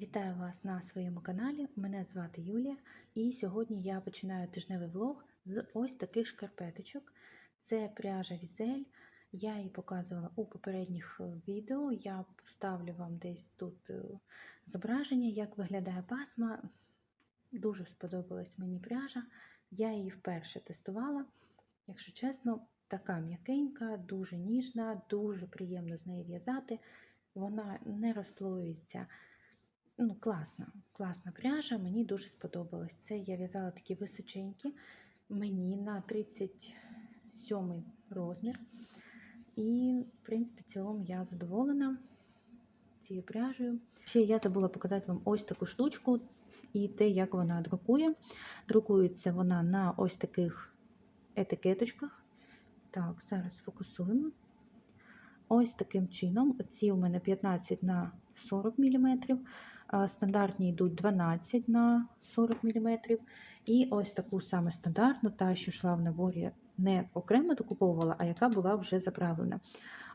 Вітаю вас на своєму каналі. Мене звати Юлія, і сьогодні я починаю тижневий влог з ось таких шкарпеточок. Це пряжа Візель. Я її показувала у попередніх е, відео. Я вставлю вам десь тут е, зображення, як виглядає пасма. Дуже сподобалась мені пряжа. Я її вперше тестувала. Якщо чесно, така м'якенька, дуже ніжна, дуже приємно з нею в'язати. Вона не розслоюється. Ну, класна, класна пряжа, мені дуже сподобалось. Це я в'язала такі височенькі, мені на 37 розмір. І, в принципі, цілому я задоволена цією пряжею. Ще я забула показати вам ось таку штучку і те, як вона друкує. Друкується вона на ось таких етикеточках. Так, зараз фокусуємо. Ось таким чином. Ці у мене 15 на 40 мм, стандартні йдуть 12 на 40 мм. І ось таку саме стандартну, та, що йшла в наборі, не окремо докуповувала, а яка була вже заправлена.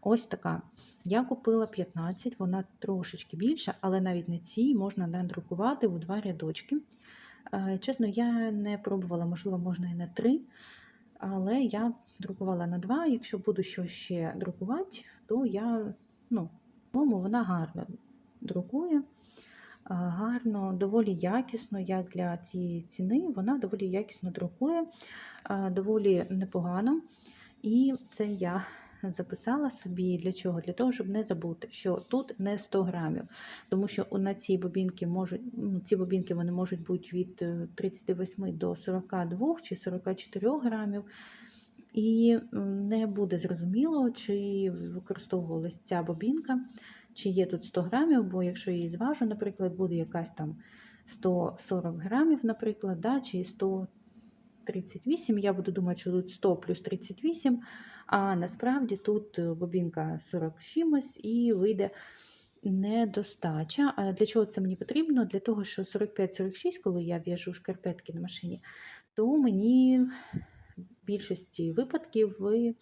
Ось така. Я купила 15, вона трошечки більша, але навіть не ці можна надрукувати у два рядочки. Чесно, я не пробувала, можливо, можна і на три. Але я друкувала на два. Якщо буду щось ще друкувати, то я, ну, вона гарно друкує, гарно, доволі якісно, як для цієї ціни, вона доволі якісно друкує, доволі непогано. І це я записала собі для чого? Для того, щоб не забути, що тут не 100 грамів, тому що на ці бобінки можуть, ну, ці бобінки вони можуть бути від 38 до 42 чи 44 грамів. І не буде зрозуміло, чи використовувалася ця бобінка, чи є тут 100 грамів, бо якщо я її зважу, наприклад, буде якась там 140 грамів, наприклад, да, чи 138, я буду думати, що тут 100 плюс 38, а насправді тут бобінка 40 чимось і вийде недостача. А для чого це мені потрібно? Для того, що 45-46, коли я в'яжу шкарпетки на машині, то мені в більшості випадків ви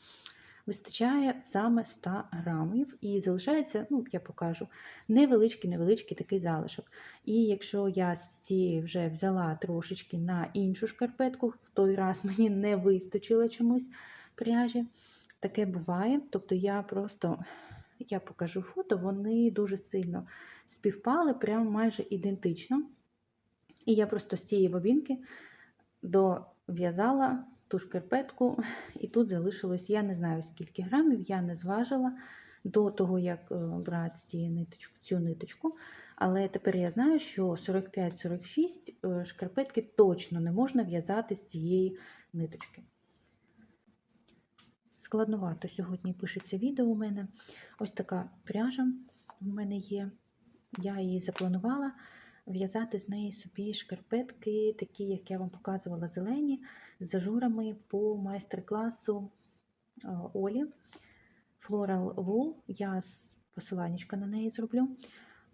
вистачає саме 100 грамів і залишається, ну, я покажу, невеличкий-невеличкий такий залишок. І якщо я з цієї вже взяла трошечки на іншу шкарпетку, в той раз мені не вистачило чомусь пряжі, таке буває. Тобто я просто я покажу фото, вони дуже сильно співпали, прямо майже ідентично. І я просто з цієї бобінки дов'язала ту шкарпетку, і тут залишилось, я не знаю, скільки грамів, я не зважила до того, як брати цієї ниточку, цю ниточку. Але тепер я знаю, що 45-46 шкарпетки точно не можна в'язати з цієї ниточки. Складновато сьогодні пишеться відео у мене. Ось така пряжа у мене є. Я її запланувала в'язати з неї собі шкарпетки, такі, як я вам показувала, зелені, з зажурами по майстер-класу Олі. Floral Wool. Я посиланнячка на неї зроблю.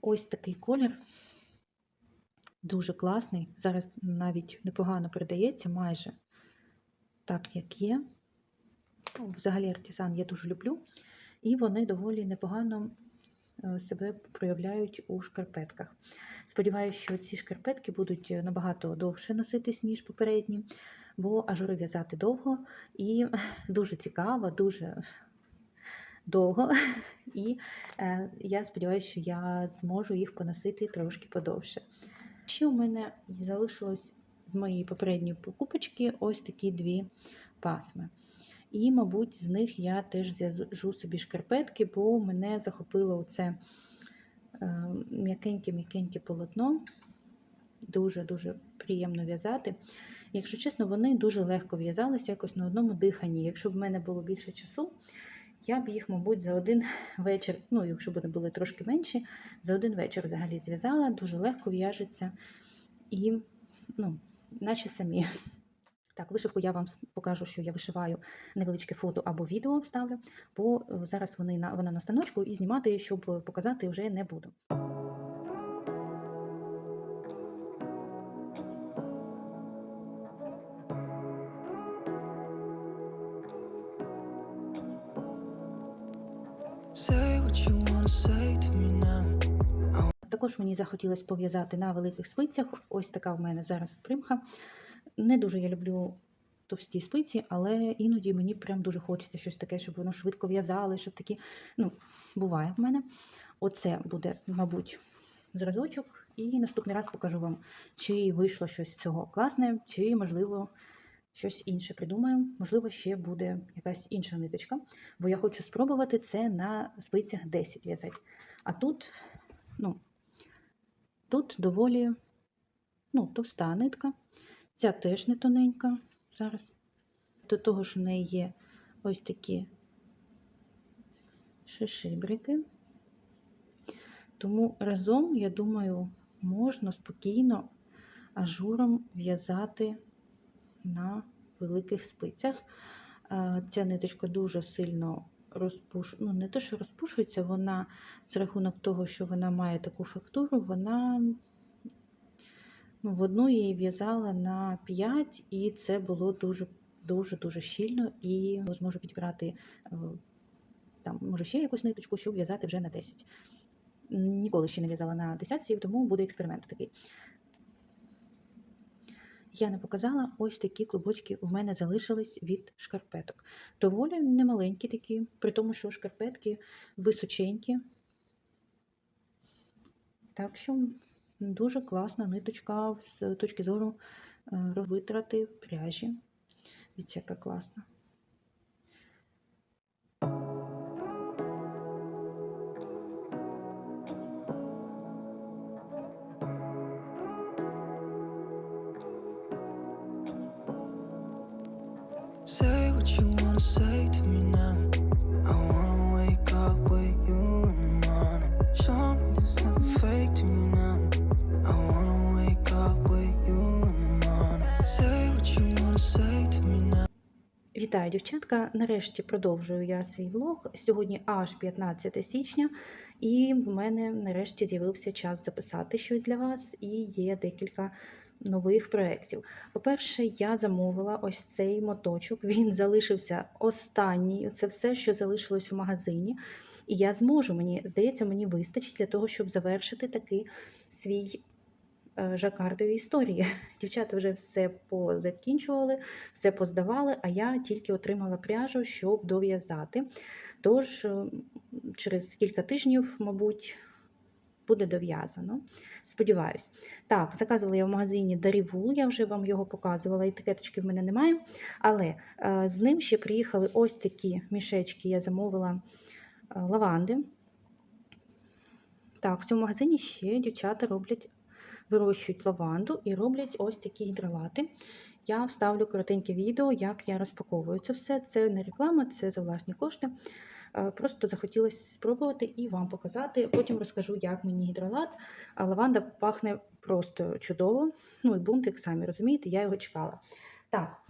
Ось такий колір. Дуже класний. Зараз навіть непогано передається, майже так, як є. Ну, взагалі, артизан я дуже люблю. І вони доволі непогано себе проявляють у шкарпетках. Сподіваюся, що ці шкарпетки будуть набагато довше носитись, ніж попередні, бо ажури в'язати довго і дуже цікаво, дуже довго. І е, я сподіваюся, що я зможу їх поносити трошки подовше. Ще у мене залишилось з моєї попередньої покупочки ось такі дві пасми. І, мабуть, з них я теж зв'яжу собі шкарпетки, бо мене захопило це м'якеньке-м'якеньке полотно. Дуже-дуже приємно в'язати. Якщо чесно, вони дуже легко в'язалися якось на одному диханні. Якщо б в мене було більше часу, я б їх, мабуть, за один вечір, ну, якщо б вони були трошки менші, за один вечір взагалі зв'язала, дуже легко в'яжеться і, ну, наче самі. Так, вишивку я вам покажу, що я вишиваю невеличке фото або відео вставлю, бо зараз вони на, вона на станочку і знімати, щоб показати, вже не буду. Також мені захотілося пов'язати на великих спицях. Ось така в мене зараз примха. Не дуже я люблю товсті спиці, але іноді мені прям дуже хочеться щось таке, щоб воно швидко в'язали, щоб такі, ну, буває в мене. Оце буде, мабуть, зразочок, і наступний раз покажу вам, чи вийшло щось з цього класне, чи, можливо, щось інше придумаю. Можливо, ще буде якась інша ниточка, бо я хочу спробувати це на спицях 10 в'язати. А тут, ну, тут доволі ну, товста нитка. Ця теж не тоненька зараз. До того ж, в неї є ось такі шишибрики. Тому разом, я думаю, можна спокійно ажуром в'язати на великих спицях. Ця ниточка дуже сильно розпуш... ну, не те, що розпушується, вона з рахунок того, що вона має таку фактуру, вона в одну її в'язала на 5, і це було дуже дуже дуже щільно, і зможу підібрати е, там, може, ще якусь ниточку, щоб в'язати вже на 10. Ніколи ще не в'язала на десятці, тому буде експеримент такий. Я не показала, ось такі клубочки в мене залишились від шкарпеток. Доволі немаленькі такі, при тому, що шкарпетки височенькі. Так що дуже класна ниточка з точки зору е, витрати пряжі. Дивіться, класна. Say what you wanna say to me now. Вітаю, дівчатка! Нарешті продовжую я свій влог. Сьогодні аж 15 січня, і в мене нарешті з'явився час записати щось для вас, і є декілька нових проєктів. По-перше, я замовила ось цей моточок. Він залишився останній. Це все, що залишилось в магазині. І я зможу, мені здається, мені вистачить для того, щоб завершити такий свій жакардові історії. Дівчата вже все позакінчували, все поздавали, а я тільки отримала пряжу, щоб дов'язати. Тож, е, через кілька тижнів, мабуть, буде дов'язано. Сподіваюсь. Так, заказувала я в магазині Дарівул, я вже вам його показувала, етикеточки в мене немає. Але е, з ним ще приїхали ось такі мішечки, я замовила е, лаванди. Так, в цьому магазині ще дівчата роблять, вирощують лаванду і роблять ось такі гідролати. Я вставлю коротеньке відео, як я розпаковую це все. Це не реклама, це за власні кошти. Е, Просто захотілося спробувати і вам показати. Потім розкажу, як мені гідролат. Лаванда пахне просто чудово. Ну і бунтик, самі розумієте, я його чекала. Так.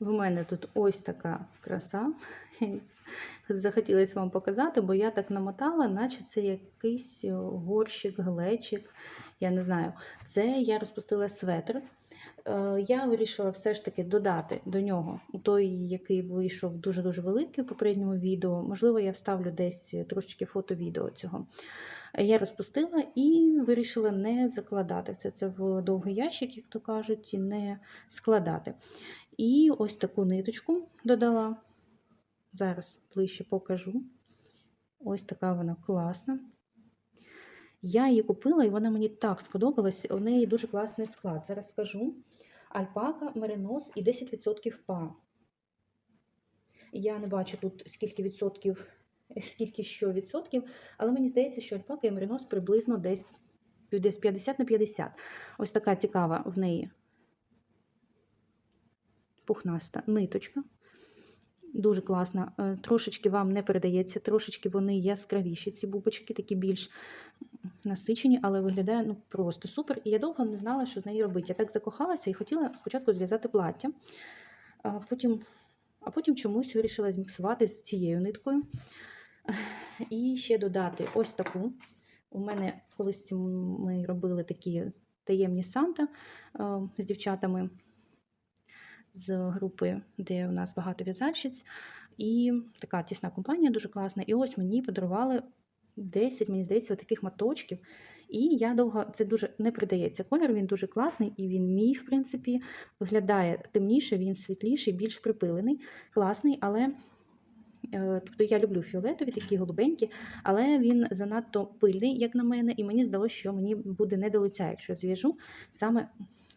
В мене тут ось така краса. Захотілося вам показати, бо я так намотала, наче це якийсь горщик, глечик. Я не знаю. Це я розпустила светр. Е, Я вирішила все ж таки додати до нього той, який вийшов дуже-дуже великий у попередньому відео. Можливо, я вставлю десь трошечки фото-відео цього. Я розпустила і вирішила не закладати це. Це в довгий ящик, як то кажуть, і не складати. І ось таку ниточку додала. Зараз ближче покажу. Ось така вона класна. Я її купила, і вона мені так сподобалась. У неї дуже класний склад. Зараз скажу: альпака, меринос і 10% па. Я не бачу тут скільки відсотків, скільки що відсотків, але мені здається, що альпака і меринос приблизно десь, десь 50 на 50. Ось така цікава в неї пухнаста ниточка. Дуже класна. Е, Трошечки вам не передається, трошечки вони яскравіші, ці бубочки, такі більш насичені, але виглядає ну, просто супер. І я довго не знала, що з нею робити. Я так закохалася і хотіла спочатку зв'язати плаття, а потім, а потім чомусь вирішила зміксувати з цією ниткою. І ще додати ось таку. У мене колись ми робили такі таємні санта е, з дівчатами з групи, де у нас багато в'язальщиць. І така тісна компанія дуже класна. І ось мені подарували 10, мені здається, таких моточків. І я довго це дуже не придається колір, він дуже класний, і він мій, в принципі, виглядає темніше, він світліший, більш припилений, класний, але е, тобто я люблю фіолетові, такі голубенькі, але він занадто пильний, як на мене, і мені здалося, що мені буде не до лиця, якщо зв'яжу. Саме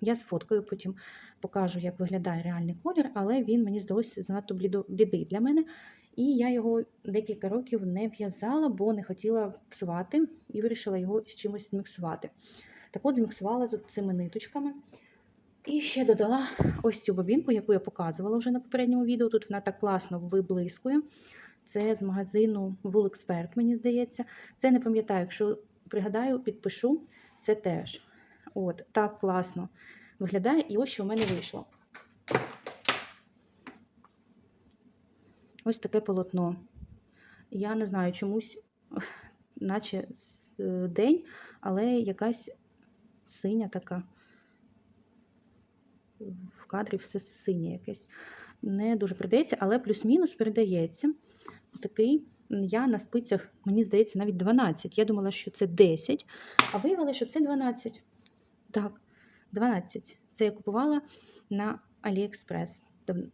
я сфоткаю, потім покажу, як виглядає реальний колір, але він мені здалося занадто блідий для мене. І я його декілька років не в'язала, бо не хотіла псувати і вирішила його з чимось зміксувати. Так от зміксувала з цими ниточками. І ще додала ось цю бобінку, яку я показувала вже на попередньому відео. Тут вона так класно виблискує. Це з магазину Wool мені здається. Це не пам'ятаю, якщо пригадаю, підпишу. Це теж. От, так класно виглядає. І ось що в мене вийшло. Ось таке полотно. Я не знаю, чомусь, наче е, день, але якась синя така. В кадрі все синє якесь. Не дуже передається, але плюс-мінус передається. Такий я на спицях, мені здається, навіть 12. Я думала, що це 10, а виявилося, що це 12. Так, 12. Це я купувала на AliExpress.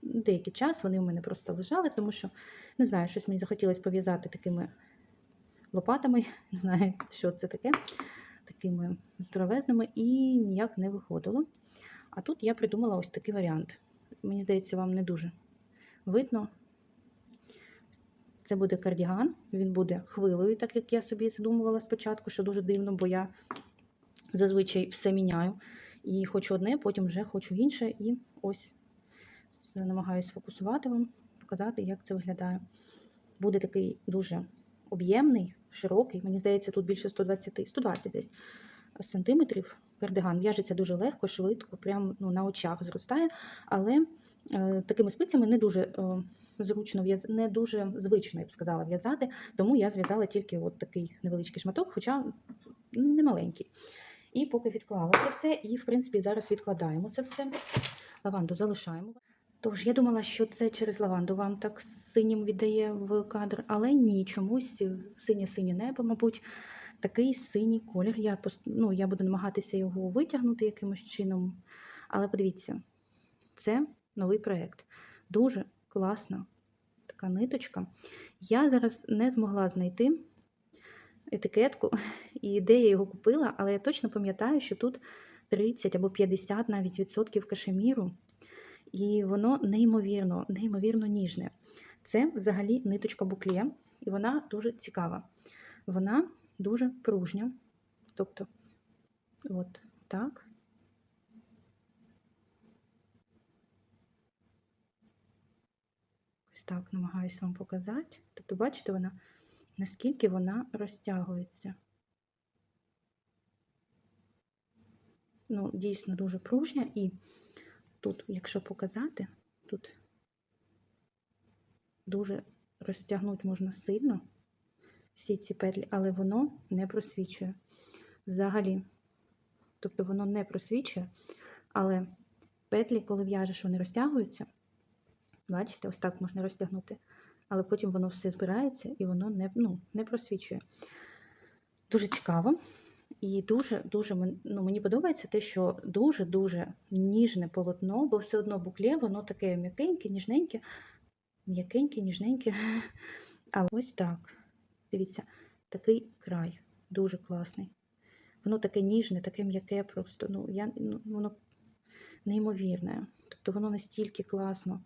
Деякий час вони у мене просто лежали, тому що не знаю, щось мені захотілося пов'язати такими лопатами. Не знаю, що це таке, такими здоровезними, і ніяк не виходило. А тут я придумала ось такий варіант. Мені здається, вам не дуже видно. Це буде кардіган, він буде хвилею, так як я собі задумувала спочатку, що дуже дивно, бо я зазвичай все міняю. І хочу одне, потім вже хочу інше. І ось намагаюся сфокусувати вам, показати, як це виглядає. Буде такий дуже об'ємний, широкий. Мені здається, тут більше 120, 120 десь сантиметрів. Кардиган в'яжеться дуже легко, швидко, прямо ну, на очах зростає, але е, такими спицями не дуже е, зручно не дуже звично, я б сказала, в'язати, тому я зв'язала тільки от такий невеличкий шматок, хоча не маленький. І поки відклала це все, і в принципі зараз відкладаємо це все. Лаванду залишаємо. Тож я думала, що це через лаванду вам так синім віддає в кадр, але ні, чомусь синє-синє небо, мабуть, такий синій колір. Я, ну, я буду намагатися його витягнути якимось чином. Але подивіться, це новий проєкт. Дуже класна така ниточка. Я зараз не змогла знайти етикетку і де я його купила, але я точно пам'ятаю, що тут 30 або 50 навіть відсотків кашеміру. І воно неймовірно, неймовірно ніжне. Це взагалі ниточка буклє, і вона дуже цікава. Вона дуже пружня. Тобто, от так. Ось так намагаюся вам показати. Тобто, бачите, вона, наскільки вона розтягується. Ну, дійсно дуже пружня і тут, якщо показати, тут дуже розтягнути можна сильно всі ці петлі, але воно не просвічує взагалі. Тобто воно не просвічує, але петлі, коли в'яжеш, вони розтягуються. Бачите, ось так можна розтягнути. Але потім воно все збирається і воно не, ну, не просвічує. Дуже цікаво. І дуже-дуже ну, мені подобається те, що дуже-дуже ніжне полотно, бо все одно букле, воно таке м'якеньке, ніжненьке, м'якеньке, ніжненьке. Але ось так. Дивіться, такий край, дуже класний. Воно таке ніжне, таке м'яке просто. Ну, я, ну, воно неймовірне. Тобто воно настільки класно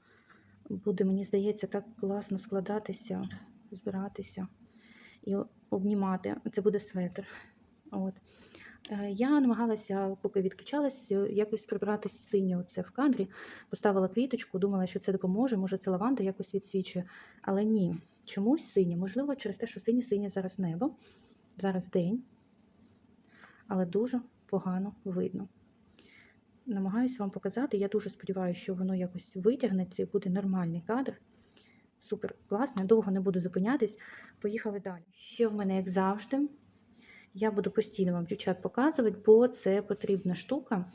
буде, мені здається, так класно складатися, збиратися і обнімати. Це буде светр. От. Е, Я намагалася, поки відключалась, якось прибрати синє оце в кадрі. Поставила квіточку, думала, що це допоможе, може це лаванда якось відсвічує. Але ні, чомусь синє. Можливо, через те, що синє-синє зараз небо, зараз день, але дуже погано видно. Намагаюся вам показати. Я дуже сподіваюся, що воно якось витягнеться і буде нормальний кадр. Супер класно, довго не буду зупинятись. Поїхали далі. Ще в мене, як завжди, я буду постійно вам дівчат показувати, бо це потрібна штука.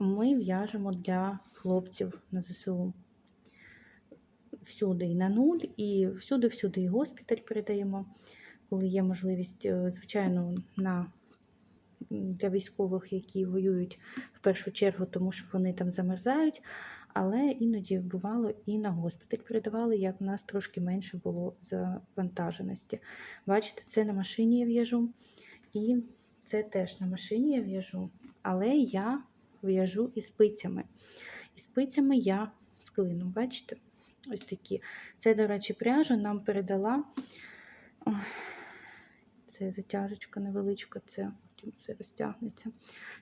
Ми в'яжемо для хлопців на ЗСУ. Всюди і на нуль, і всюди-всюди і госпіталь передаємо. коли є можливість, е, звичайно, на для військових, які воюють в першу чергу, тому що вони там замерзають. Але іноді бувало і на госпіталь передавали, як в нас трошки менше було завантаженості. Бачите, це на машині я в'яжу, і це теж на машині я в'яжу, але я в'яжу із спицями. І спицями я з клином, бачите? Ось такі. Це, до речі, пряжа нам передала. Це затяжечка невеличка, це все розтягнеться.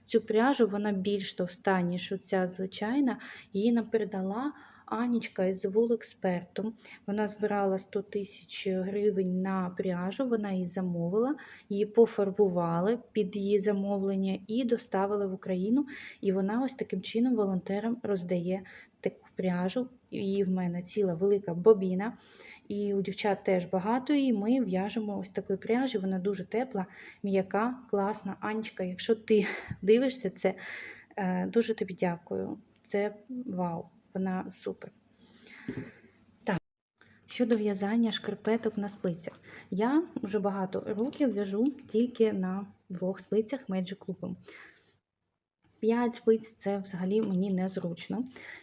Цю пряжу вона більш товста, ніж оця звичайна. Її нам передала Анічка із Вулекспертом. Вона збирала 100 тисяч гривень на пряжу, вона її замовила, її пофарбували під її замовлення і доставили в Україну. І вона ось таким чином волонтерам роздає таку пряжу. І в мене ціла велика бобіна. І у дівчат теж багато, і ми в'яжемо ось такої пряжі. Вона дуже тепла, м'яка, класна. Анечка, якщо ти дивишся це, е, дуже тобі дякую. Це вау, вона супер. Так. Щодо в'язання шкарпеток на спицях. Я вже багато років в'яжу тільки на двох спицях Magic Club. 5 спиць це взагалі мені незручно.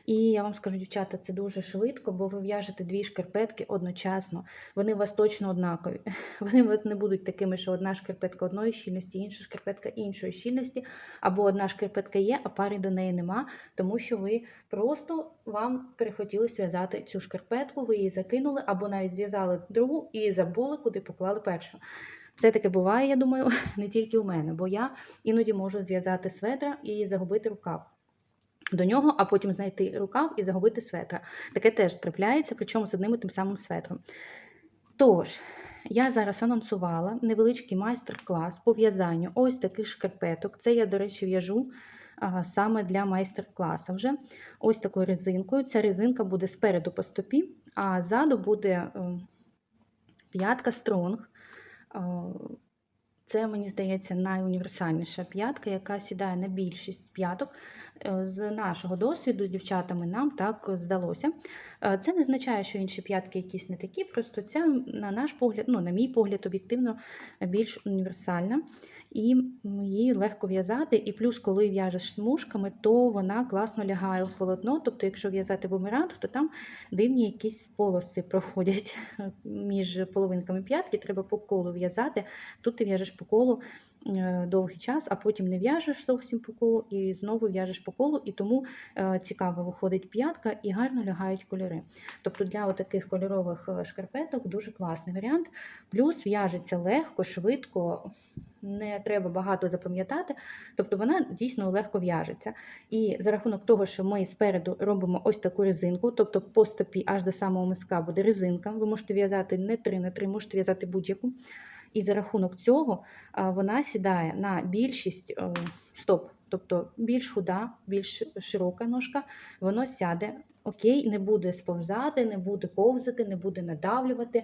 І я вам скажу, дівчата, це дуже швидко, бо ви в'яжете дві шкарпетки одночасно. Вони у вас точно однакові. Вони у вас не будуть такими, що одна шкарпетка одної щільності, інша шкарпетка іншої щільності, або одна шкарпетка є, а пари до неї нема, тому що ви просто вам перехотіли зв'язати цю шкарпетку, ви її закинули, або навіть зв'язали другу і забули, куди поклали першу. Це таке буває, я думаю, не тільки у мене, бо я іноді можу зв'язати светра і загубити рукав до нього, а потім знайти рукав і загубити светра. Таке теж трапляється, причому з одним і тим самим светром. Тож, я зараз анонсувала невеличкий майстер-клас по в'язанню ось таких шкарпеток. Це я, до речі, в'яжу саме для майстер-класу вже. Ось такою резинкою. Ця резинка буде спереду по стопі, а ззаду буде е, п'ятка стронг. Це, мені здається, найуніверсальніша п'ятка, яка сідає на більшість п'яток. Е, З нашого досвіду, з дівчатами нам так здалося. Е, Це не означає, що інші п'ятки якісь не такі, просто ця, на наш погляд, ну, на мій погляд, об'єктивно більш універсальна. І її легко в'язати. І плюс, коли в'яжеш смужками, то вона класно лягає в полотно. Тобто, якщо в'язати бумеранг, то там дивні якісь полоси проходять між половинками п'ятки, треба по колу в'язати. Тут ти в'яжеш по колу довгий час, а потім не в'яжеш зовсім по колу і знову в'яжеш по колу, і тому е, цікаво виходить п'ятка і гарно лягають кольори. Тобто для таких кольорових е, шкарпеток дуже класний варіант. Плюс в'яжеться легко, швидко, не треба багато запам'ятати, тобто вона дійсно легко в'яжеться. І за рахунок того, що ми спереду робимо ось таку резинку, тобто по стопі аж до самого миска буде резинка. Ви можете в'язати не 3 на 3, можете в'язати будь-яку. І за рахунок цього вона сідає на більшість е, стоп, тобто більш худа, більш широка ножка, воно сяде окей, не буде сповзати, не буде ковзати, не буде надавлювати.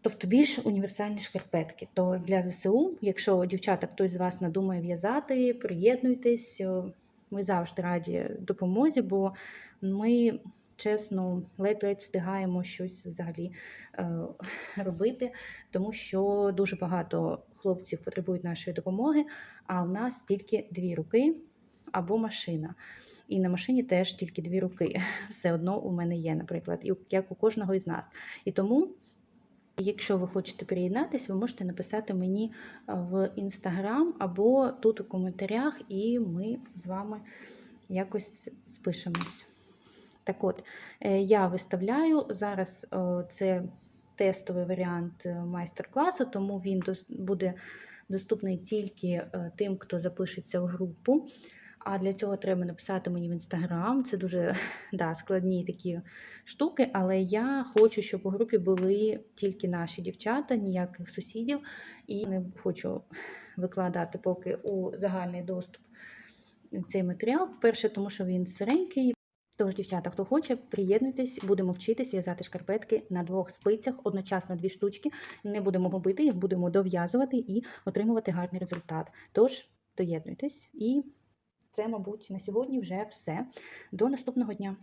Тобто більш універсальні шкарпетки. То для ЗСУ, якщо дівчата хтось з вас надумає в'язати, приєднуйтесь. е, Ми завжди раді допомозі, бо ми чесно ледь-ледь встигаємо щось взагалі е, робити, тому що дуже багато хлопців потребують нашої допомоги, а в нас тільки дві руки або машина. І на машині теж тільки дві руки. Все одно у мене є, наприклад, як у кожного із нас. І тому. Якщо ви хочете приєднатися, ви можете написати мені е, в інстаграм або тут у коментарях, і ми з вами якось спишемось. Так от, е, я виставляю зараз е, це тестовий варіант е, майстер-класу, тому він буде доступний тільки тим, хто запишеться в групу. А для цього треба написати мені в інстаграм. Це дуже да, складні такі штуки, але я хочу, щоб у групі були тільки наші дівчата, ніяких сусідів. І не хочу викладати поки у загальний доступ цей матеріал. Перше, тому що він сиренький. Тож, дівчата, хто хоче, приєднуйтесь, будемо вчитись в'язати шкарпетки на двох спицях, одночасно дві штучки. Не будемо губити їх, будемо дов'язувати і отримувати гарний результат. Тож, доєднуйтесь. І це, мабуть, на сьогодні вже все. До наступного дня.